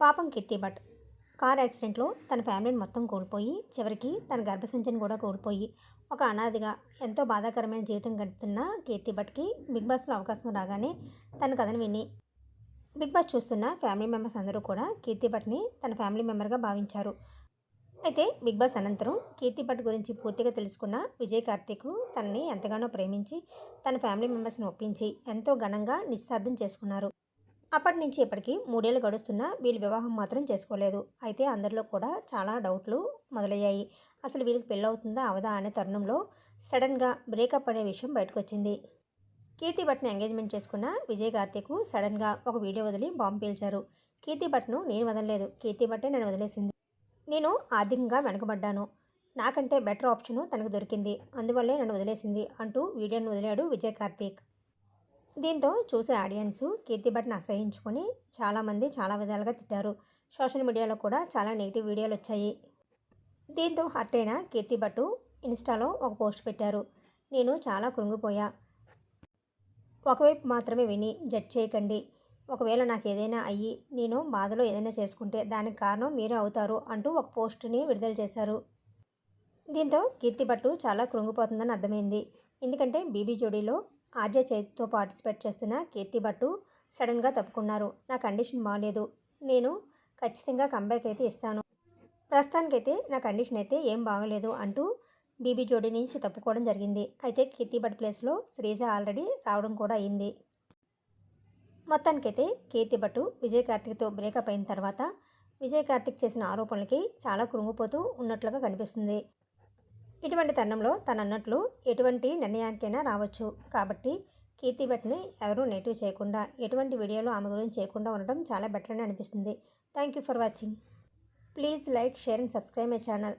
పాపం కీర్తి భట్. కార్ యాక్సిడెంట్లో తన ఫ్యామిలీని మొత్తం కోల్పోయి చివరికి తన గర్భసంచిని కూడా కోల్పోయి ఒక అనాదిగా ఎంతో బాధాకరమైన జీవితం గడుపుతున్న కీర్తి భట్కి బిగ్ బాస్లో అవకాశం రాగానే తన కథను విని బిగ్ బాస్ చూస్తున్న ఫ్యామిలీ మెంబర్స్ అందరూ కూడా కీర్తి భట్ని తన ఫ్యామిలీ మెంబర్గా భావించారు. అయితే బిగ్ బాస్ అనంతరం కీర్తి భట్ గురించి పూర్తిగా తెలుసుకున్న విజయ్ కార్తీక్ తనని ఎంతగానో ప్రేమించి తన ఫ్యామిలీ మెంబర్స్ని ఒప్పించి ఎంతో ఘనంగా నిశ్చార్థం చేసుకున్నారు. అప్పటి నుంచి ఇప్పటికి మూడేళ్ళు గడుస్తున్నా వీళ్ళు వివాహం మాత్రం చేసుకోలేదు. అయితే అందరిలో కూడా చాలా డౌట్లు మొదలయ్యాయి. అసలు వీళ్ళకి పెళ్ళవుతుందా అవదా అనే తరుణంలో సడన్గా బ్రేకప్ అనే విషయం బయటకు వచ్చింది కీర్తి భట్ని ఎంగేజ్మెంట్ చేసుకున్న విజయ్ కార్తీక్ సడన్గా ఒక వీడియో వదిలి బాంబు పీల్చారు. కీర్తి భట్ను నేను వదలలేదు. కీర్తి భట్టే నన్ను వదిలేసింది. నేను ఆర్థికంగా వెనకబడ్డాను. నాకంటే బెటర్ ఆప్షను తనకు దొరికింది. అందువల్లే నన్ను వదిలేసింది అంటూ వీడియోను వదిలాడు విజయ్ కార్తీక్. దీంతో చూసే ఆడియన్స్ కీర్తి భట్ని అసహించుకొని చాలామంది చాలా విధాలుగా తిట్టారు. సోషల్ మీడియాలో కూడా చాలా నెగిటివ్ వీడియోలు వచ్చాయి. దీంతో హర్ట్ అయిన కీర్తి భట్టు ఇన్స్టాలో ఒక పోస్ట్ పెట్టారు. నేను చాలా కృంగిపోయా. ఒకవైపు మాత్రమే విని జడ్జ్ చేయకండి. ఒకవేళ నాకు ఏదైనా అయ్యి నేను బాధలో ఏదైనా చేసుకుంటే దానికి కారణం మీరే అవుతారు అంటూ ఒక పోస్ట్ని విడుదల చేశారు. దీంతో కీర్తి భట్టు చాలా కృంగిపోతుందని అర్థమైంది. ఎందుకంటే బీబీ జోడీలో ఆర్జే చేతితో పార్టిసిపేట్ చేస్తున్న కీర్తి భట్టు సడన్గా తప్పుకున్నారు. నా కండిషన్ బాగాలేదు నేను ఖచ్చితంగా కంబ్యాక్ అయితే ఇస్తాను. ప్రస్తుతానికైతే నా కండిషన్ అయితే ఏం బాగలేదు అంటూ బీబీ జోడీ నుంచి తప్పుకోవడం జరిగింది. అయితే కీర్తి భట్ ప్లేస్లో శ్రీజ ఆల్రెడీ రావడం కూడా అయింది. మొత్తానికైతే కీర్తి భట్టు విజయ్ కార్తిక్తో బ్రేకప్ అయిన తర్వాత విజయ్ కార్తిక్ చేసిన ఆరోపణలకి చాలా కృంగిపోతూ ఉన్నట్లుగా కనిపిస్తుంది. ఇటువంటి తరుణంలో తను అన్నట్లు ఎటువంటి నిర్ణయానికైనా రావచ్చు. కాబట్టి కీర్తి భట్ని ఎవరూ నెగిటివ్ చేయకుండా ఎటువంటి వీడియోలు ఆమె గురించి చేయకుండా ఉండడం చాలా బెటర్ అని అనిపిస్తుంది. Thank you for watching. Please like share and subscribe my channel.